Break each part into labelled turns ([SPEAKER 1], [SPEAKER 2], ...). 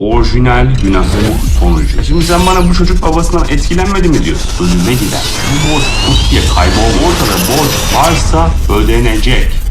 [SPEAKER 1] Orijinal günahın sonucu. Şimdi sen bana bu çocuk babasından etkilenmedi mi diyorsun? Ölüme gider. Bu borç put diye kaybolma ortada borç varsa ödenecek.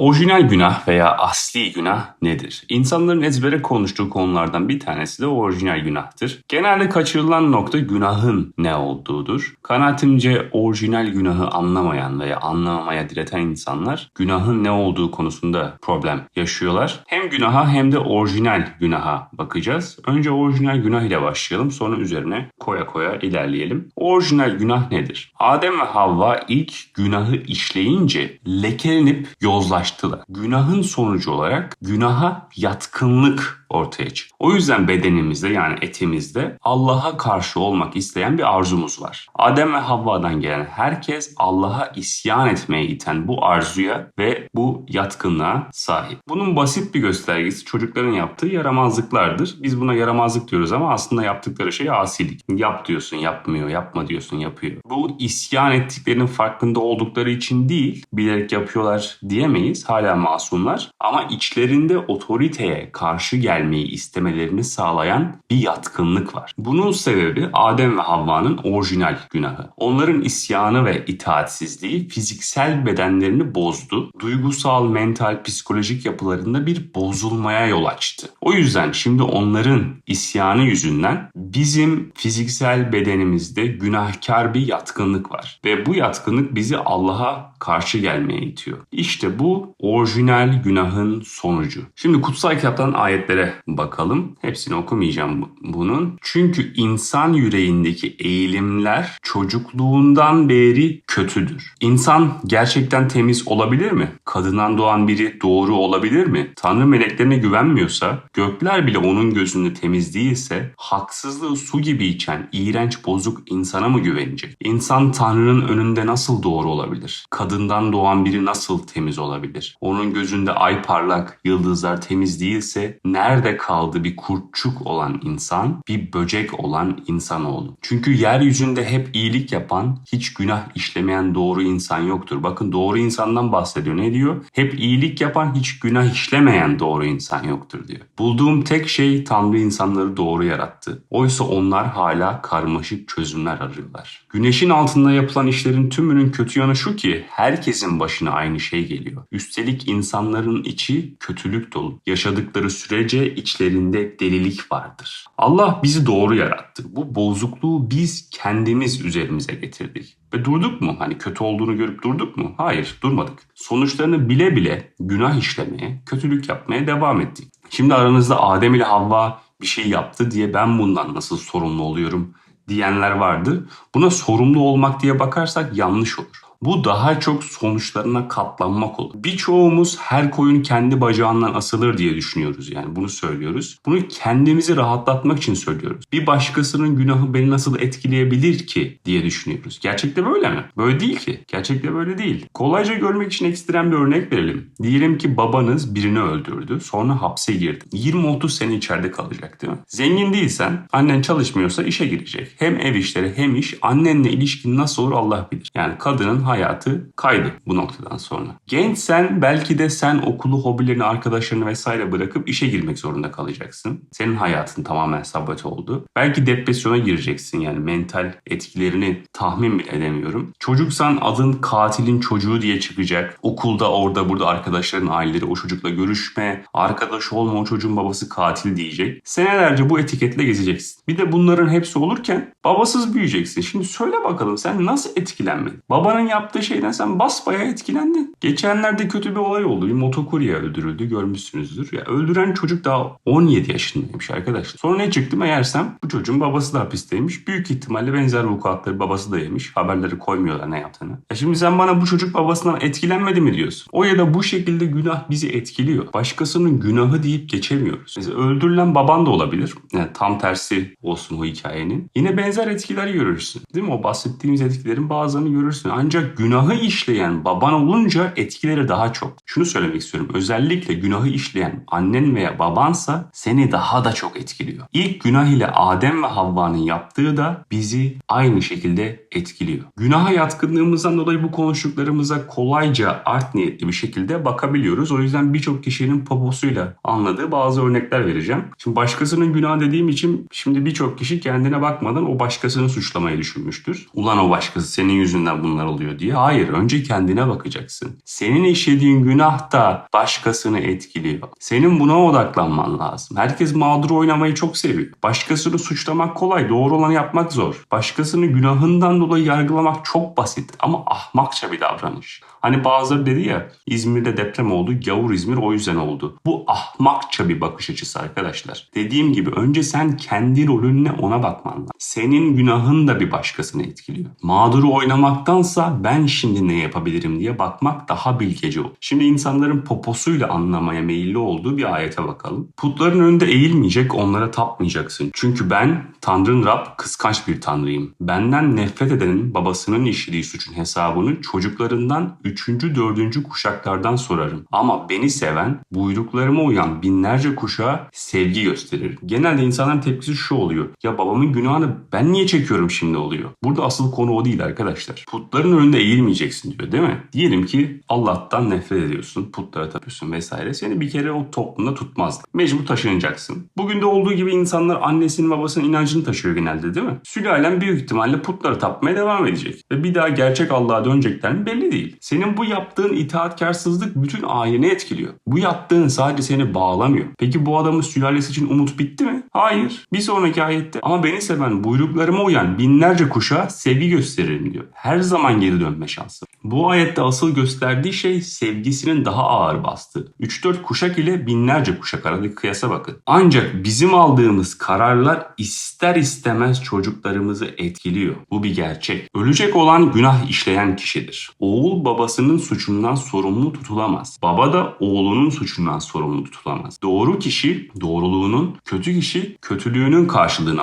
[SPEAKER 1] Orijinal günah veya asli günah nedir? İnsanların ezbere konuştuğu konulardan bir tanesi de orijinal günahtır. Genelde kaçırılan nokta günahın ne olduğudur. Kanaatimce orijinal günahı anlamayan veya anlamamaya direten insanlar günahın ne olduğu konusunda problem yaşıyorlar. Hem günaha hem de orijinal günaha bakacağız. Önce orijinal günah ile başlayalım sonra üzerine koya koya ilerleyelim. Orijinal günah nedir? Adem ve Havva ilk günahı işleyince lekelenip yozlaştılar. Günahın sonucu olarak günaha yatkınlık ortaya çıktı. O yüzden bedenimizde yani etimizde Allah'a karşı olmak isteyen bir arzumuz var. Adem ve Havva'dan gelen herkes Allah'a isyan etmeye iten bu arzuya ve bu yatkınlığa sahip. Bunun basit bir göstergesi çocukların yaptığı yaramazlıklardır. Biz buna yaramazlık diyoruz ama aslında yaptıkları şey asilik. Yap diyorsun yapmıyor, yapma diyorsun yapıyor. Bu isyan ettiklerinin farkında oldukları için değil, bilerek yapıyorlar diyemeyiz. Hala masumlar ama içlerinde otoriteye karşı gelmeyi istemelerini sağlayan bir yatkınlık var. Bunun sebebi Adem ve Havva'nın orijinal günahı. Onların isyanı ve itaatsizliği fiziksel bedenlerini bozdu. Duygusal, mental, psikolojik yapılarında bir bozulmaya yol açtı. O yüzden şimdi onların isyanı yüzünden bizim fiziksel bedenimizde günahkar bir yatkınlık var. Ve bu yatkınlık bizi Allah'a karşı gelmeye itiyor. İşte bu orijinal günahın sonucu. Şimdi kutsal kitaptan ayetlere bakalım. Hepsini okumayacağım bu- bunun. Çünkü insan yüreğindeki eğilimler çocukluğundan beri kötüdür. İnsan gerçekten temiz olabilir mi? Kadından doğan biri doğru olabilir mi? Tanrı meleklerine güvenmiyorsa, gökler bile onun gözünde temiz değilse, haksızlığı su gibi içen iğrenç bozuk insana mı güvenecek? İnsan Tanrı'nın önünde nasıl doğru olabilir? Kadından doğan biri nasıl temiz olabilir? Onun gözünde ay parlak, yıldızlar temiz değilse nerede kaldı bir kurtçuk olan insan, bir böcek olan insanoğlu? Çünkü yeryüzünde hep iyilik yapan, hiç günah işlemeyen doğru insan yoktur. Bakın doğru insandan bahsediyor. Ne diyor? Hep iyilik yapan, hiç günah işlemeyen doğru insan yoktur diyor. Bulduğum tek şey Tanrı insanları doğru yarattı. Oysa onlar hala karmaşık çözümler arıyorlar. Güneşin altında yapılan işlerin tümünün kötü yanı şu ki herkesin başına aynı şey geliyor. Üstelik insanların içi kötülük dolu. Yaşadıkları sürece içlerinde delilik vardır. Allah bizi doğru yarattı. Bu bozukluğu biz kendimiz üzerimize getirdik. Ve durduk mu? Hani kötü olduğunu görüp durduk mu? Hayır, durmadık. Sonuçlarını bile bile günah işlemeye, kötülük yapmaya devam ettik. Şimdi aranızda Adem ile Havva bir şey yaptı diye ben bundan nasıl sorumlu oluyorum diyenler vardır. Buna sorumlu olmak diye bakarsak yanlış olur. Bu daha çok sonuçlarına katlanmak olur. Birçoğumuz her koyun kendi bacağından asılır diye düşünüyoruz yani bunu söylüyoruz. Bunu kendimizi rahatlatmak için söylüyoruz. Bir başkasının günahı beni nasıl etkileyebilir ki diye düşünüyoruz. Gerçekte böyle mi? Böyle değil ki. Gerçekte böyle değil. Kolayca görmek için ekstrem bir örnek verelim. Diyelim ki babanız birini öldürdü sonra hapse girdi. 20-30 sene içeride kalacak değil mi? Zengin değilsen annen çalışmıyorsa işe girecek. Hem ev işleri hem iş annenle ilişkin nasıl olur Allah bilir. Yani kadının hayatı kaydı bu noktadan sonra. Gençsen belki de sen okulu, hobilerini, arkadaşlarını vesaire bırakıp işe girmek zorunda kalacaksın. Senin hayatın tamamen sabote oldu. Belki depresyona gireceksin yani mental etkilerini tahmin edemiyorum. Çocuksan adın katilin çocuğu diye çıkacak. Okulda orada burada arkadaşların aileleri o çocukla görüşme, arkadaş olma o çocuğun babası katil diyecek. Senelerce bu etiketle gezeceksin. Bir de bunların hepsi olurken babasız büyüyeceksin. Şimdi söyle bakalım sen nasıl etkilenmedin? Babanın yaptığı şeyden sen basbayağı etkilendin. Geçenlerde kötü bir olay oldu. Bir motokurye öldürüldü görmüşsünüzdür. Ya öldüren çocuk daha 17 yaşındaymış arkadaşlar. Sonra ne çıktı meğersem bu çocuğun babası da hapisteymiş. Büyük ihtimalle benzer vukuatları babası da yemiş. Haberleri koymuyorlar ne yaptığını. Ya şimdi sen bana bu çocuk babasından etkilenmedi mi diyorsun? O ya da bu şekilde günah bizi etkiliyor. Başkasının günahı deyip geçemiyoruz. Mesela öldürülen baban da olabilir. Yani tam tersi olsun o hikayenin. Yine benzer etkiler görürsün. Değil mi? O bahsettiğimiz etkilerin bazılarını görürsün. Ancak Günahı işleyen baban olunca etkileri daha çok. Şunu söylemek istiyorum. Özellikle günahı işleyen annen veya babansa seni daha da çok etkiliyor. İlk günah ile Adem ve Havva'nın yaptığı da bizi aynı şekilde etkiliyor. Günaha yatkınlığımızdan dolayı bu konuştuklarımıza kolayca art niyetli bir şekilde bakabiliyoruz. O yüzden birçok kişinin poposuyla anladığı bazı örnekler vereceğim. Şimdi başkasının günahı dediğim için şimdi birçok kişi kendine bakmadan o başkasını suçlamayı düşünmüştür. Ulan o başkası senin yüzünden bunlar oluyor diye. Hayır önce kendine bakacaksın. Senin işlediğin günah da başkasını etkiliyor. Senin buna odaklanman lazım. Herkes mağdur oynamayı çok seviyor. Başkasını suçlamak kolay, doğru olanı yapmak zor. Başkasını günahından dolayı yargılamak çok basit ama ahmakça bir davranış. Hani bazıları dedi ya İzmir'de deprem oldu, gavur İzmir o yüzden oldu. Bu ahmakça bir bakış açısı arkadaşlar. Dediğim gibi önce sen kendi rolünle ona bakman lazım. Senin günahın da bir başkasını etkiliyor. Mağduru oynamaktansa ben şimdi ne yapabilirim diye bakmak daha bilgece olur. Şimdi insanların poposuyla anlamaya meyilli olduğu bir ayete bakalım. Putların önünde eğilmeyecek, onlara tapmayacaksın. Çünkü ben Tanrın Rab kıskanç bir tanrıyım. Benden nefret edenin babasının işlediği suçun hesabını çocuklarından 3. 4. kuşaklardan sorarım. Ama beni seven, buyruklarıma uyan binlerce kuşağa sevgi gösterir. Genelde insanların tepkisi şu oluyor. Ya babamın günahını ben niye çekiyorum şimdi oluyor. Burada asıl konu o değil arkadaşlar. Putların önünde eğilmeyeceksin diyor değil mi? Diyelim ki Allah'tan nefret ediyorsun, putlara tapıyorsun vesaire. Seni bir kere o toplumda tutmaz. Mecbur taşınacaksın. Bugün de olduğu gibi insanlar annesinin babasının inancını taşıyor genelde değil mi? Sülalen büyük ihtimalle putları tapmaya devam edecek. Ve bir daha gerçek Allah'a dönecekler mi belli değil. Senin bu yaptığın itaatkarsızlık bütün aileni etkiliyor. Bu yaptığın sadece seni bağlamıyor. Peki bu adamın sülalesi için umut bitti mi? Hayır. Bir sonraki ayette ama beni seven buyruklarıma uyan binlerce kuşa sevgi gösteririm diyor. Her zaman geri dönme şansı. Bu ayette asıl gösterdiği şey sevgisinin daha ağır bastığı. 3-4 kuşak ile binlerce kuşak aradaki kıyasa bakın. Ancak bizim aldığımız kararlar ister istemez çocuklarımızı etkiliyor. Bu bir gerçek. Ölecek olan günah işleyen kişidir. Oğul babasının suçundan sorumlu tutulamaz. Baba da oğlunun suçundan sorumlu tutulamaz. Doğru kişi doğruluğunun, kötü kişi kötülüğünün karşılığını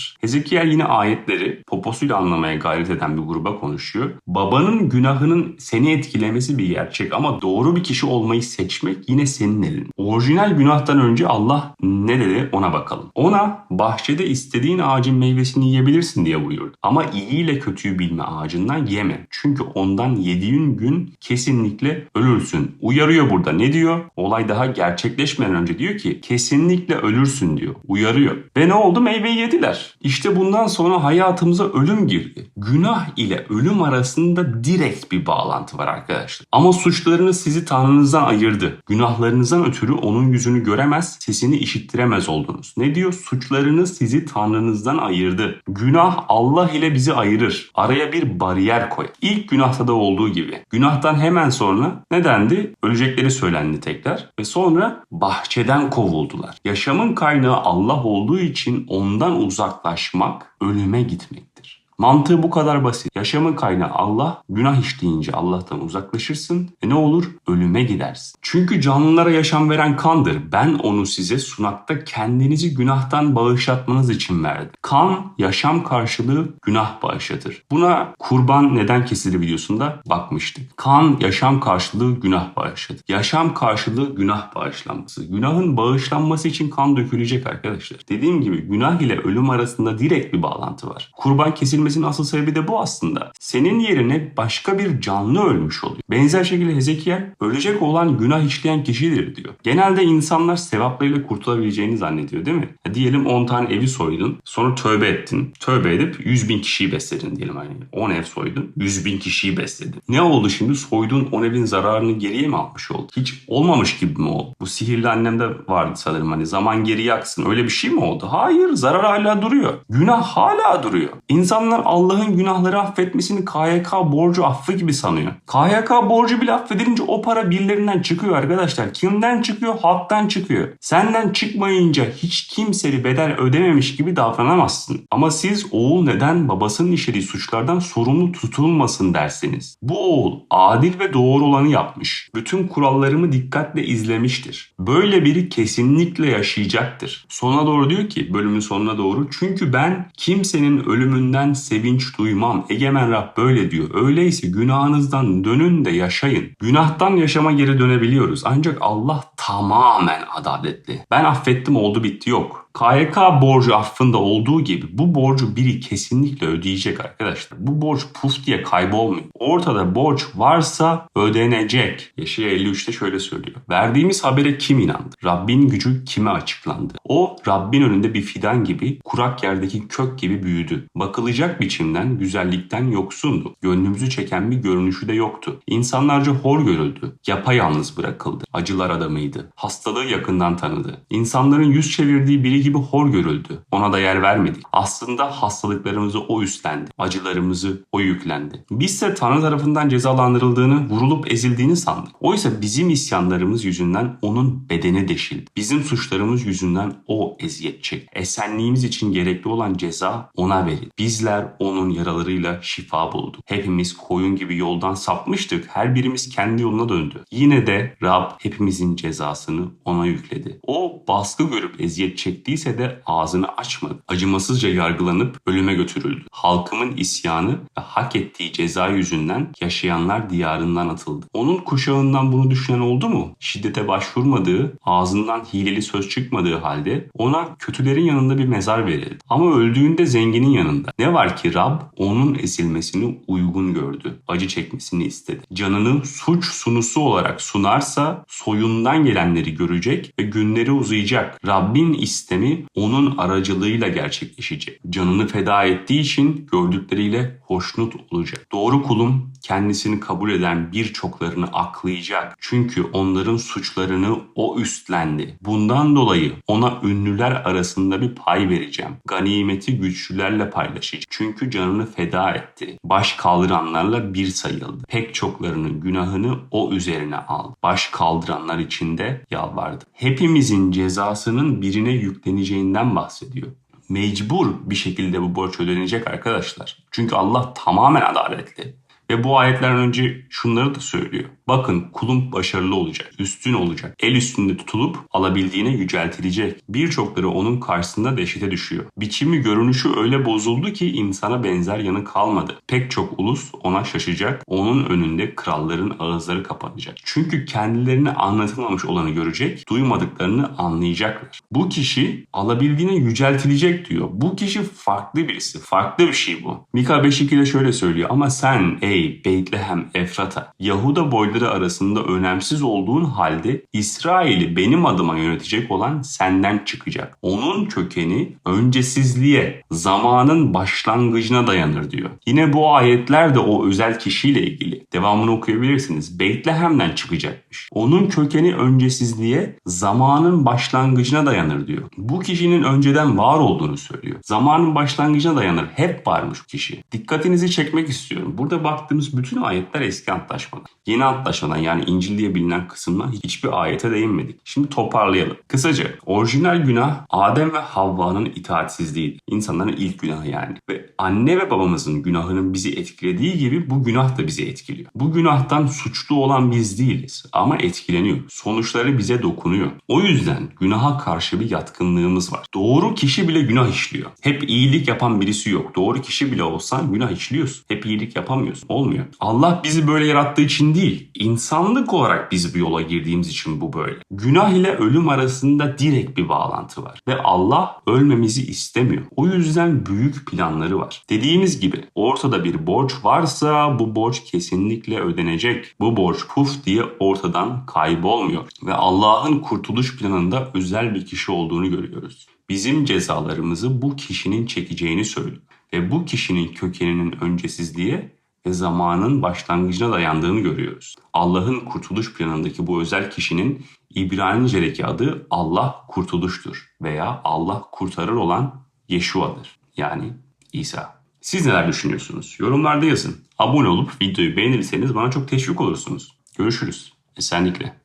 [SPEAKER 1] alacaktır. Hezekiel yine ayetleri poposuyla anlamaya gayret eden bir gruba konuşuyor. Babanın günahının seni etkilemesi bir gerçek ama doğru bir kişi olmayı seçmek yine senin elin. Orijinal günahtan önce Allah ne dedi ona bakalım. Ona bahçede istediğin ağacın meyvesini yiyebilirsin diye buyurdu. Ama iyi ile kötüyü bilme ağacından yeme. Çünkü ondan yediğin gün kesinlikle ölürsün. Uyarıyor burada. Ne diyor? Olay daha gerçekleşmeden önce diyor ki kesinlikle ölürsün diyor. Uyarıyor. Ve ne oldu? Meyveyi yediler. İşte bundan sonra hayatımıza ölüm girdi. Günah ile ölüm arasında direkt bir bağlantı var arkadaşlar. Ama suçlarınız sizi Tanrınızdan ayırdı. Günahlarınızdan ötürü onun yüzünü göremez, sesini işittiremez oldunuz. Ne diyor? Suçlarınız sizi Tanrınızdan ayırdı. Günah Allah ile bizi ayırır. Araya bir bariyer koy. İlk günahta da olduğu gibi. Günahtan hemen sonra ne dendi? Ölecekleri söylendi tekrar. Ve sonra bahçeden kovuldular. Yaşamın kaynağı Allah olduğu için ondan uzaklaşmak ölüme gitmektir. Mantığı bu kadar basit. Yaşamın kaynağı Allah, günah işleyince Allah'tan uzaklaşırsın. E ne olur? Ölüme gidersin. Çünkü canlılara yaşam veren kandır. Ben onu size sunakta kendinizi günahtan bağışlatmanız için verdim. Kan, yaşam karşılığı günah bağışlatır. Buna kurban neden kesilir videosunda bakmıştık. Kan, yaşam karşılığı günah bağışlatır. Yaşam karşılığı günah bağışlanması. Günahın bağışlanması için kan dökülecek arkadaşlar. Dediğim gibi günah ile ölüm arasında direkt bir bağlantı var. Kurban kesilmesi kesilmesinin asıl sebebi de bu aslında. Senin yerine başka bir canlı ölmüş oluyor. Benzer şekilde Hezekiel ölecek olan günah işleyen kişidir diyor. Genelde insanlar sevaplarıyla kurtulabileceğini zannediyor değil mi? Ya diyelim 10 tane evi soydun sonra tövbe ettin. Tövbe edip 100 bin kişiyi besledin diyelim. Hani 10 ev soydun 100 bin kişiyi besledin. Ne oldu şimdi? Soyduğun 10 evin zararını geriye mi almış oldu? Hiç olmamış gibi mi oldu? Bu sihirli annemde vardı sanırım hani zaman geriye aksın. Öyle bir şey mi oldu? Hayır zarar hala duruyor. Günah hala duruyor. İnsanlar Allah'ın günahları affetmesini KYK borcu affı gibi sanıyor. KYK borcu bile affedilince o para birilerinden çıkıyor arkadaşlar. Kimden çıkıyor? Halktan çıkıyor. Senden çıkmayınca hiç kimse bir bedel ödememiş gibi davranamazsın. Ama siz oğul neden babasının işlediği suçlardan sorumlu tutulmasın dersiniz. Bu oğul adil ve doğru olanı yapmış. Bütün kurallarımı dikkatle izlemiştir. Böyle biri kesinlikle yaşayacaktır. Sona doğru diyor ki bölümün sonuna doğru çünkü ben kimsenin ölümünden sevinç duymam. Egemen Rab böyle diyor. Öyleyse günahınızdan dönün de yaşayın. Günahtan yaşama geri dönebiliyoruz. Ancak Allah tamamen adaletli. Ben affettim oldu bitti yok. KYK borcu affında olduğu gibi bu borcu biri kesinlikle ödeyecek arkadaşlar. Bu borç puf diye kaybolmuyor. Ortada borç varsa ödenecek. Yaşaya 53'te şöyle söylüyor. Verdiğimiz habere kim inandı? Rabbin gücü kime açıklandı? O Rabbin önünde bir fidan gibi kurak yerdeki kök gibi büyüdü. Bakılacak biçimden, güzellikten yoksundu. Gönlümüzü çeken bir görünüşü de yoktu. İnsanlarca hor görüldü. Yapayalnız bırakıldı. Acılar adamıydı. Hastalığı yakından tanıdı. İnsanların yüz çevirdiği biri gibi hor görüldü. Ona da yer vermedik. Aslında hastalıklarımızı o üstlendi. Acılarımızı o yüklendi. Bizse Tanrı tarafından cezalandırıldığını, vurulup ezildiğini sandık. Oysa bizim isyanlarımız yüzünden onun bedeni deşildi. Bizim suçlarımız yüzünden o eziyet çekti. Esenliğimiz için gerekli olan ceza ona verildi. Bizler onun yaralarıyla şifa bulduk. Hepimiz koyun gibi yoldan sapmıştık. Her birimiz kendi yoluna döndü. Yine de Rab hepimizin cezasını ona yükledi. O baskı görüp eziyet çektiyse de ağzını açmadı. Acımasızca yargılanıp ölüme götürüldü. Halkımın isyanı ve hak ettiği ceza yüzünden yaşayanlar diyarından atıldı. Onun kuşağından bunu düşünen oldu mu? Şiddete başvurmadığı, ağzından hileli söz çıkmadığı halde ona kötülerin yanında bir mezar verildi. Ama öldüğünde zenginin yanında. Ne var ki Rab onun ezilmesini uygun gördü. Acı çekmesini istedi. Canını suç sunusu olarak sunarsa soyundan gelenleri görecek ve günleri uzayacak. Rabbin istemi onun aracılığıyla gerçekleşecek. Canını feda ettiği için gördükleriyle hoşnut olacak. Doğru kulum kendisini kabul eden birçoklarını aklayacak. Çünkü onların suçlarını o üstlendi. Bundan dolayı ona ünlüler arasında bir pay vereceğim. Ganimeti güçlülerle paylaşacak. Çünkü canını feda etti. Baş kaldıranlarla bir sayıldı. Pek çoklarının günahını o üzerine aldı. Baş kaldıranlar için de yalvardı. Hepimizin cezasının birine yükleneceğinden bahsediyor mecbur bir şekilde bu borç ödenecek arkadaşlar. Çünkü Allah tamamen adaletli. Ve bu ayetlerden önce şunları da söylüyor. Bakın kulum başarılı olacak, üstün olacak, el üstünde tutulup alabildiğine yüceltilecek. Birçokları onun karşısında dehşete düşüyor. Biçimi görünüşü öyle bozuldu ki insana benzer yanı kalmadı. Pek çok ulus ona şaşacak, onun önünde kralların ağızları kapanacak. Çünkü kendilerine anlatılmamış olanı görecek, duymadıklarını anlayacaklar. Bu kişi alabildiğine yüceltilecek diyor. Bu kişi farklı birisi, farklı bir şey bu. Mika 5.2'de şöyle söylüyor ama sen ey Beytlehem, Efrata, Yahuda boyları arasında önemsiz olduğun halde İsrail'i benim adıma yönetecek olan senden çıkacak. Onun kökeni öncesizliğe, zamanın başlangıcına dayanır diyor. Yine bu ayetler de o özel kişiyle ilgili. Devamını okuyabilirsiniz. Beytlehem'den çıkacakmış. Onun kökeni öncesizliğe, zamanın başlangıcına dayanır diyor. Bu kişinin önceden var olduğunu söylüyor. Zamanın başlangıcına dayanır. Hep varmış bu kişi. Dikkatinizi çekmek istiyorum. Burada baktığımız bütün ayetler eski antlaşmada. Yeni antlaşmadan yani İncil diye bilinen kısımdan hiçbir ayete değinmedik. Şimdi toparlayalım. Kısaca orijinal günah Adem ve Havva'nın itaatsizliğiydi. İnsanların ilk günahı yani. Ve anne ve babamızın günahının bizi etkilediği gibi bu günah da bizi etkiliyor. Bu günahtan suçlu olan biz değiliz ama etkileniyor. Sonuçları bize dokunuyor. O yüzden günaha karşı bir yatkınlığımız var. Doğru kişi bile günah işliyor. Hep iyilik yapan birisi yok. Doğru kişi bile olsan günah işliyorsun. Hep iyilik yapamıyorsun. Olmuyor. Allah bizi böyle yarattığı için değil, insanlık olarak biz bu yola girdiğimiz için bu böyle. Günah ile ölüm arasında direkt bir bağlantı var. Ve Allah ölmemizi istemiyor. O yüzden büyük planları var. Dediğimiz gibi ortada bir borç varsa bu borç kesinlikle ödenecek. Bu borç puf diye ortadan kaybolmuyor. Ve Allah'ın kurtuluş planında özel bir kişi olduğunu görüyoruz. Bizim cezalarımızı bu kişinin çekeceğini söylüyor. Ve bu kişinin kökeninin öncesizliğe ve zamanın başlangıcına dayandığını görüyoruz. Allah'ın kurtuluş planındaki bu özel kişinin İbranice'deki adı Allah kurtuluştur veya Allah kurtarır olan Yeşua'dır. Yani İsa. Siz neler düşünüyorsunuz? Yorumlarda yazın. Abone olup videoyu beğenirseniz bana çok teşvik olursunuz. Görüşürüz. Esenlikle.